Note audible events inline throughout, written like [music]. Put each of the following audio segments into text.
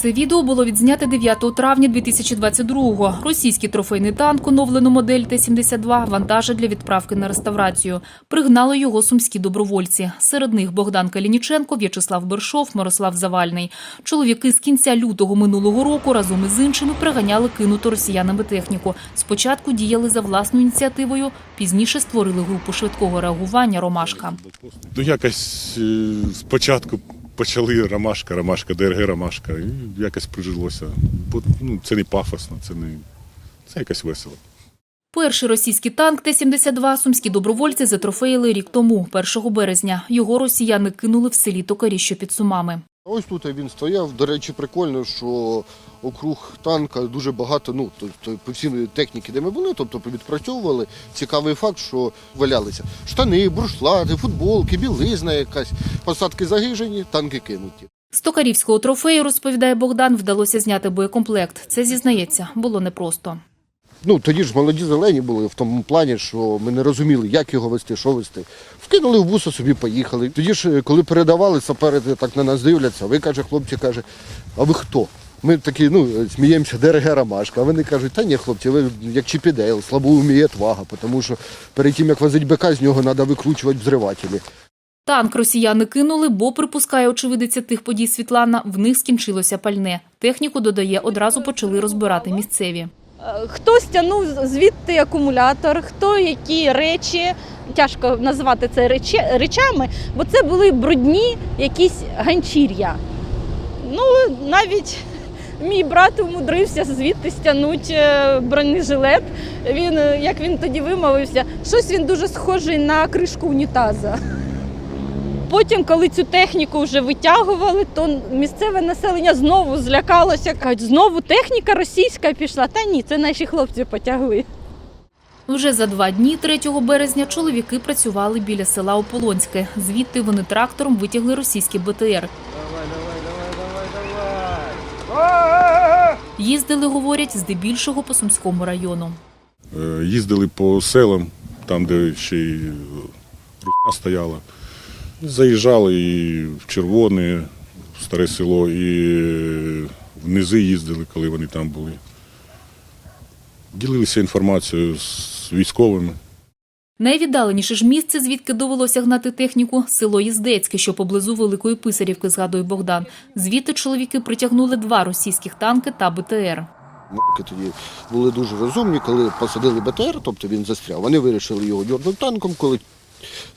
Це відео було відзнято 9 травня 2022-го. Російський трофейний танк, оновлену модель Т-72, вантажить для відправки на реставрацію. Пригнали його сумські добровольці. Серед них Богдан Калініченко, В'ячеслав Бершов, Мирослав Завальний. Чоловіки з кінця лютого минулого року разом із іншими приганяли кинуту росіянами техніку. Спочатку діяли за власною ініціативою, пізніше створили групу швидкого реагування «Ромашка». Ну, якось е, спочатку почали ромашка, ромашка, ДРГ ромашка, і якось прижилося. Бо ну, це не пафосно, це не це якось весело. Перший російський танк Т-72 сумські добровольці затрофеїли рік тому, 1 березня. Його росіяни кинули в селі Токарі, що під Сумами. Ось тут він стояв. До речі, прикольно, що округ танка дуже багато, ну, тобто по всій техніки, де ми були, тобто відпрацьовували. Цікавий факт, що валялися штани, буршлади, футболки, білизна якась, посадки загижені, танки кинуті. З токарівського трофею, розповідає Богдан, вдалося зняти боєкомплект. Це, зізнається, було непросто. Ну, тоді ж молоді зелені були в тому плані, що ми не розуміли, як його вести, що вести. Вкинули в буса, собі поїхали. Тоді ж, коли передавали, сапери так на нас дивляться, ви каже, хлопці каже, а ви хто? Ми такі, ну, сміємося, ДРГ Ромашка. А вони кажуть, та ні, хлопці, ви як Чіпідейл, слабо вміє твага, тому що перед тим, як возить БК, з нього треба викручувати взривателі. Танк росіяни кинули, бо, припускає очевидиця тих подій Світлана, в них скінчилося пальне. Техніку, додає, одразу почали розбирати місцеві. Е, Хтось тягнув звідти акумулятор, хто які речі. Тяжко назвати це речами, бо це були брудні якісь ганчір'я. Ну, навіть мій брат умудрився звідти стягнути е, бронежилет. Він, е, як він тоді вимовився, щось він дуже схожий на кришку унітаза. Потім, коли цю техніку вже витягували, то місцеве населення знову злякалося. Кажуть, знову техніка російська пішла. Та ні, це наші хлопці потягли. Вже за два дні, 3 березня, чоловіки працювали біля села Ополонське. Звідти вони трактором витягли російські БТР. Їздили, говорять, здебільшого по Сумському району. Е, Їздили по селам, там, де ще й русня стояла. Заїжджали і в Червоне, в Старе село, і в низи їздили, коли вони там були. Ділилися інформацією з військовими. Найвіддаленіше ж місце, звідки довелося гнати техніку, село Їздецьке, що поблизу Великої Писарівки, згадує Богдан. Звідти чоловіки притягнули два російських танки та БТР. Морки тоді були дуже розумні, коли посадили БТР, тобто він застряв. Вони вирішили його дьорнути танком. Коли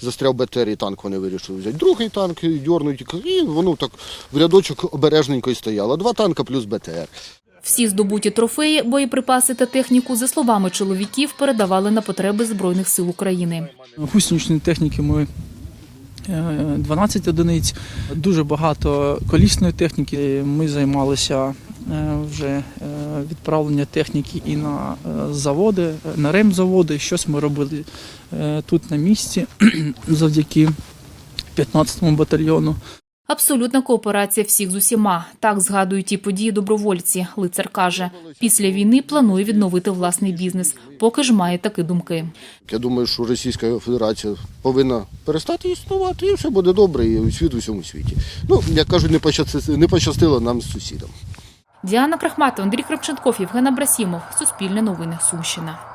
застряв БТР танк, вони вирішили взяти другий танк і дьорнути. І воно так в рядочок обережненько і стояло. Два танка плюс БТР. Всі здобуті трофеї, боєприпаси та техніку, за словами чоловіків, передавали на потреби Збройних сил України. Гусеничної техніки ми е, 12 одиниць, дуже багато колісної техніки. Ми займалися е, вже е, відправлення техніки і на е, заводи, на ремзаводи. Щось ми робили е, тут на місці [clears throat] завдяки 15-му батальйону. Абсолютна кооперація всіх з усіма. Так згадують ті події добровольці. Лицар каже, після війни планує відновити власний бізнес, поки ж має такі думки. Я думаю, що Російська Федерація повинна перестати існувати, і все буде добре, і світ у всьому світі. Ну, як кажуть, не пощастило, не пощастило нам з сусідом. Діана Крахматова, Андрій Кравченков, Євген Абрасімов. Суспільне новини. Сумщина.